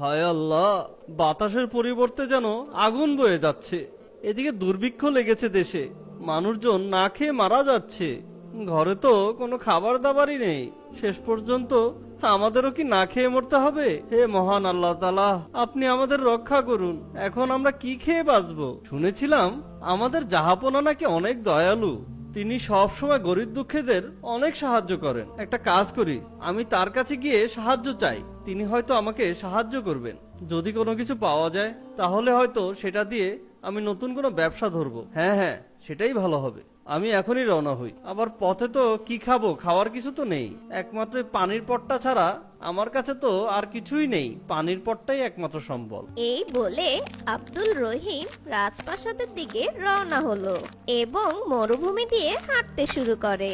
হায় আল্লাহ, বাতাসের পরিবর্তে যেন আগুন বয়ে যাচ্ছে। এদিকে দুর্ভিক্ষ লেগেছে দেশে, মানুষজন না খেয়ে মারা যাচ্ছে। ঘরে তো কোনো খাবার দাবারই নেই। শেষ পর্যন্ত আমাদেরও কি না খেয়ে মরতে হবে? হে মহান আল্লাহ তালা আপনি আমাদের রক্ষা করুন। এখন আমরা কি খেয়ে বাঁচবো? শুনেছিলাম আমাদের জাহাপনা নাকি অনেক দয়ালু। তিনি সবসময় গরিব দুঃখীদের অনেক সাহায্য করেন। একটা কাজ করি, আমি তার কাছে গিয়ে সাহায্য চাই। তিনি হয়তো আমাকে সাহায্য করবেন। যদি কোনো কিছু পাওয়া যায়, তাহলে হয়তো সেটা দিয়ে আমি নতুন কোনো ব্যবসা ধরবো। হ্যাঁ হ্যাঁ সেটাই ভালো হবে। আমি এখনই রওনা হই। আবার পথে তো কি খাব, খাওয়ার কিছু তো নেই। একমাত্র পানির পটটা ছাড়া আমার কাছে তো আর কিছুই নেই। পানির পটটাই একমাত্র সম্বল। এই বলে আব্দুল রহিম রাজপ্রাসাদের দিকে রওনা হলো এবং মরুভূমি দিয়ে হাঁটতে শুরু করে।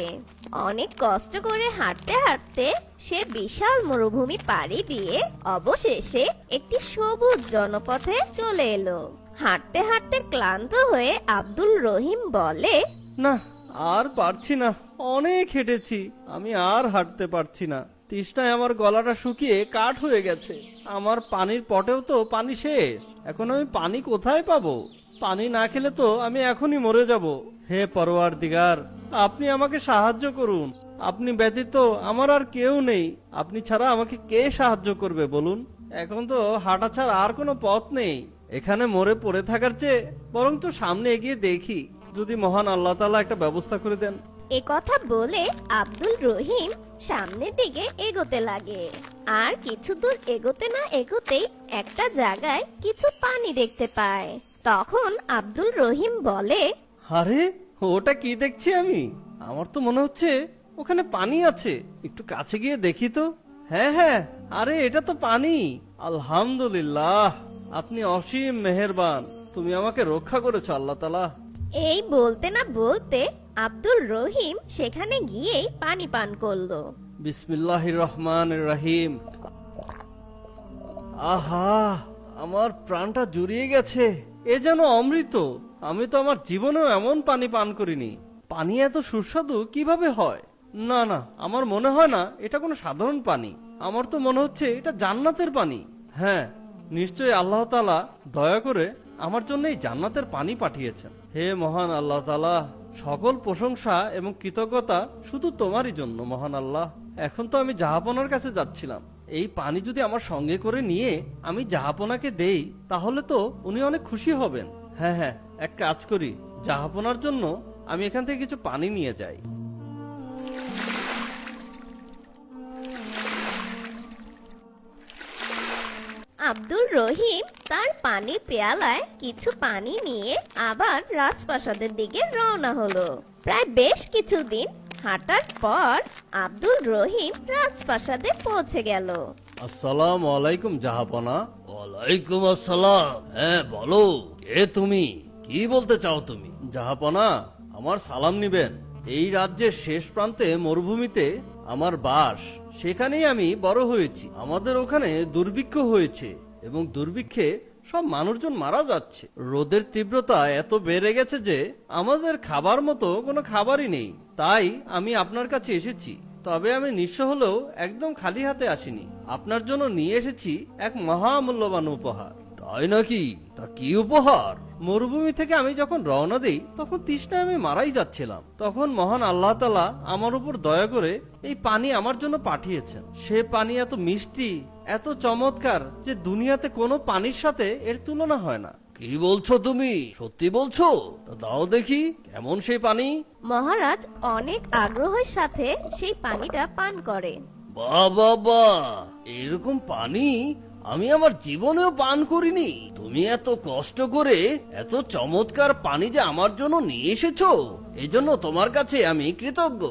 অনেক কষ্ট করে হাঁটতে হাঁটতে সে বিশাল মরুভূমি পাড়ি দিয়ে অবশেষে একটি সবুজ জনপথে চলে এলো। হাঁটতে হাঁটতে ক্লান্ত হয়ে আব্দুল রহিম বলে, না, আর পারছি না। অনেক হেঁটেছি। আমি আর হাঁটতে পারছি না। তৃষ্ণায় আমার গলাটা শুকিয়ে কাঠ হয়ে গেছে। আমার পানির পটেও তো পানি শেষ। এখন আমি পানি কোথায় পাবো? পানি না খেলে তো আমি এখনই মরে যাব। হে পরোয়ার দিগার আপনি আমাকে সাহায্য করুন। আপনি ব্যতীত আমার আর কেউ নেই। আপনি ছাড়া আমাকে কে সাহায্য করবে বলুন? এখন তো হাঁটা ছাড়া আর কোনো পথ নেই। এখানে মরে পড়ে থাকার চেয়ে বরং তো সামনে এগিয়ে দেখি যদি মহান আল্লাহ তালা একটা ব্যবস্থা করে দেন। এ কথা বলে আব্দুল রহিম সামনের দিকে এগোতে লাগে। আর কিছু দূর এগোতে না এগোতেই একটা জায়গায় কিছু পানি দেখতে পায়। তখন আব্দুল রহিম বলে আরে ওটা কি দেখছি আমি? আমার তো মনে হচ্ছে ওখানে পানি আছে একটু কাছে গিয়ে দেখি তো। হ্যাঁ হ্যাঁ আরে এটা তো পানি। আলহামদুলিল্লাহ। আপনি অসীম মেহেরবান। তুমি আমাকে রক্ষা করেছ আল্লাহ তালা এই বলতে না বলতে আব্দুল রহিম সেখানে গিয়েই পানি পান করল। বিসমিল্লাহ রহমান রাহিম। আহা আমার প্রাণটা জুড়িয়ে গেছে। এ যেন অমৃত। আমি তো আমার জীবনেও এমন পানি পান করিনি। পানি এত সুস্বাদু কীভাবে হয়? না না আমার মনে হয় না এটা কোনো সাধারণ পানি। আমার তো মনে হচ্ছে এটা জান্নাতের পানি। হ্যাঁ নিশ্চয়ই আল্লাহ তালা দয়া করে আমার জন্য এই জান্নাতের পানি পাঠিয়েছেন। হে মহান আল্লাহ তালা সকল প্রশংসা এবং কৃতজ্ঞতা শুধু তোমারই জন্য মহান আল্লাহ। এখন তো আমি জাহাপনার কাছে যাচ্ছিলাম। এই পানি যদি আমার সঙ্গে করে নিয়ে আমি জাহাপনাকে দেই, তাহলে তো উনি অনেক খুশি হবেন। হ্যাঁ হ্যাঁ এক কাজ করি। জাহাপনার জন্য আমি এখান থেকে কিছু পানি নিয়ে যাই। আব্দুল রহিম তার পানি পেয়ালায় কিছু পানি নিয়ে আবার রাজপ্রাসাদের দিকে রওনা হলো। প্রায় বেশ কিছুদিন হাঁটার পর আব্দুল রহিম রাজপ্রাসাদে পৌঁছে গেল। আসসালাম আলাইকুম জাহাপনা। ওয়ালাইকুম আসসালাম। হ্যাঁ বলো কে তুমি? কি বলতে চাও তুমি? জাহাপনা আমার সালাম নিবেন। এই রাজ্যের শেষ প্রান্তে মরুভূমিতে আমার বাস। সেখানেই আমি বড় হয়েছি। আমাদের ওখানে দুর্ভিক্ষ হয়েছে এবং দুর্ভিক্ষে সব মানুষজন মারা যাচ্ছে। রোদের তীব্রতা এত বেড়ে গেছে যে আমাদের খাবার মতো কোনো খাবারই নেই। তাই আমি আপনার কাছে এসেছি। তবে আমি নিঃস্ব হলেও একদম খালি হাতে আসিনি। আপনার জন্য নিয়ে এসেছি এক মহামূল্যবান উপহার। তাই নাকি? তা কি উপহার? মরুভূমি থেকে আমি যখন রওনা দিই তখন তৃষ্ণায় আমি মারাই যাচ্ছিলাম। তখন মহান আল্লাহ তালা আমার উপর দয়া করে এই পানি আমার জন্য পাঠিয়েছেন। সে পানি এত মিষ্টি এত চমৎকার যে দুনিয়াতে কোনো পানির সাথে এর তুলনা হয় না। কি বলছো তুমি? সত্যি বলছো? তা দাও দেখি কেমন সেই পানি? মহারাজ অনেক আগ্রহের সাথে সেই পানিটা পান করে বাবা বা এরকম পানি আমি আমার জীবনেও পান করিনি। তুমি এত কষ্ট করে এত চমৎকার পানি যে আমার জন্য নিয়ে এসেছ, এজন্য তোমার কাছে আমি কৃতজ্ঞ।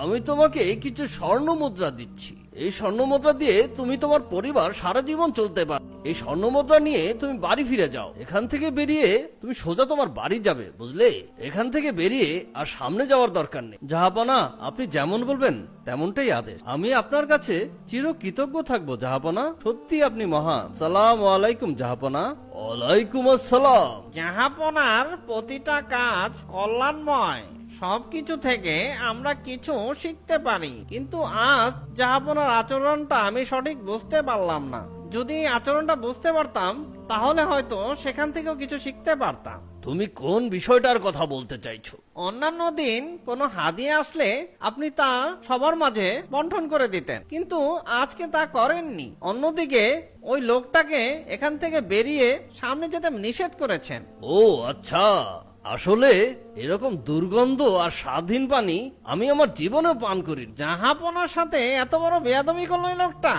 আমি তোমাকে কিছু স্বর্ণ মুদ্রা দিচ্ছি। এই স্বর্ণ মুদ্রা দিয়ে তুমি তোমার পরিবার সারা জীবন চলতে পারো। এই স্বর্ণ মুদ্রা নিয়ে তুমি বাড়ি ফিরে যাও। এখান থেকে বেরিয়ে তুমি সোজা তোমার বাড়ি যাবে, বুঝলে? এখান থেকে বেরিয়ে আর সামনে যাওয়ার দরকার নেই। জাহাপনা, আপনি যেমন বলবেন, তেমনটাই আদেশ। আমি আপনার কাছে চির কৃতজ্ঞ থাকব, জাহাপনা। সত্যি আপনি মহান। সালাম আলাইকুম, জাহাপনা। ওয়ালাইকুম আসসালাম। জাহাপনার প্রতিটা কাজ কল্যাণময়। সবকিছু থেকে আমরা কিছু শিখতে পারি। কিন্তু আজ জাহাপনার আচরণটা আমি সঠিক বুঝতে পারলাম না। যদি আচরণটা বুঝতে পারতাম তাহলে হয়তো সেখান থেকেও কিছু শিখতে পারতাম। তুমি কোন বিষয়টার কথা বলতে চাইছো? অন্যান্য দিন কোনো হাদিয়া আসলে আপনি তা সবার মাঝে বন্টন করে দিতেন। কিন্তু আজকে তা করেননি। অন্যদিকে ওই লোকটাকে এখান থেকে বেরিয়ে সামনে যেতে নিষেধ করেছেন। ও আচ্ছা। আসলে এরকম দুর্গন্ধ আর স্বাধীন পানি আমি আমার জীবনে পান করি জাহাপনার সাথে এত বড় বেয়াদমি করল লোকটা।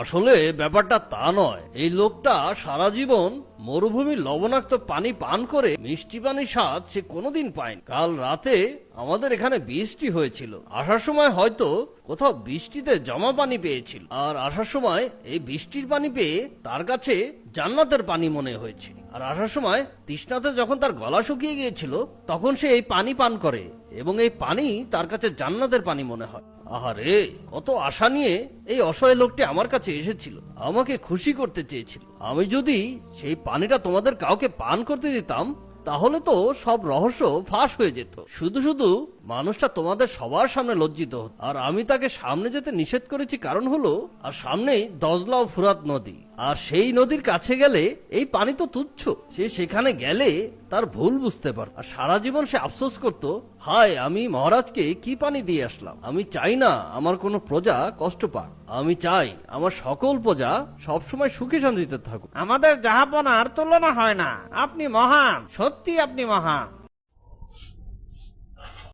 আসলে ব্যাপারটা তা নয়। এই লোকটা সারা জীবন মরুভূমির লবণাক্ত পানি পান করে মিষ্টি পানির স্বাদ সে কোনোদিন পায়নি। কাল রাতে আমাদের এখানে বৃষ্টি হয়েছিল। আসার সময় হয়তো কোথাও বৃষ্টিতে জমা পানি পেয়েছিল। আর আসার সময় এই বৃষ্টির পানি পেয়ে তার কাছে জান্নাতের পানি মনে হয়েছে। আর আসার সময় তৃষ্ণাতে যখন তার গলা শুকিয়ে গিয়েছিল, তখন সে এই পানি পান করে এবং এই পানি তার কাছে জান্নাতের পানি মনে হয়। আহারে, কত আশা নিয়ে এই অসহায় লোকটি আমার কাছে এসেছিল। আমাকে খুশি করতে চেয়েছিল। আমি যদি সেই পানিটা তোমাদের কাউকে পান করতে দিতাম, তাহলে তো সব রহস্য ফাঁস হয়ে যেত। শুধু শুধু মানুষটা তোমাদের সবার সামনে লজ্জিত। আর আমি তাকে সামনে যেতে নিষেধ করেছি কারণ হলো, আর সামনেই দজলা ও ফুরাত নদী। আর সেই নদীর কাছে গেলে এই পানি তো তুচ্ছ। সে সেখানে গেলে তার ভুল বুঝতে পারত। আর সারা জীবন সে আফসোস করত, হায়, আমি মহারাজকে কি পানি দিয়ে আসলাম? আমি চাই না আমার কোনো প্রজা কষ্ট পাক। আমি চাই আমার সকল প্রজা সবসময় সুখে শান্তিতে থাকুক। আমাদের জাহাপনার তুলনা হয় না। আপনি মহান। সত্যি আপনি মহান।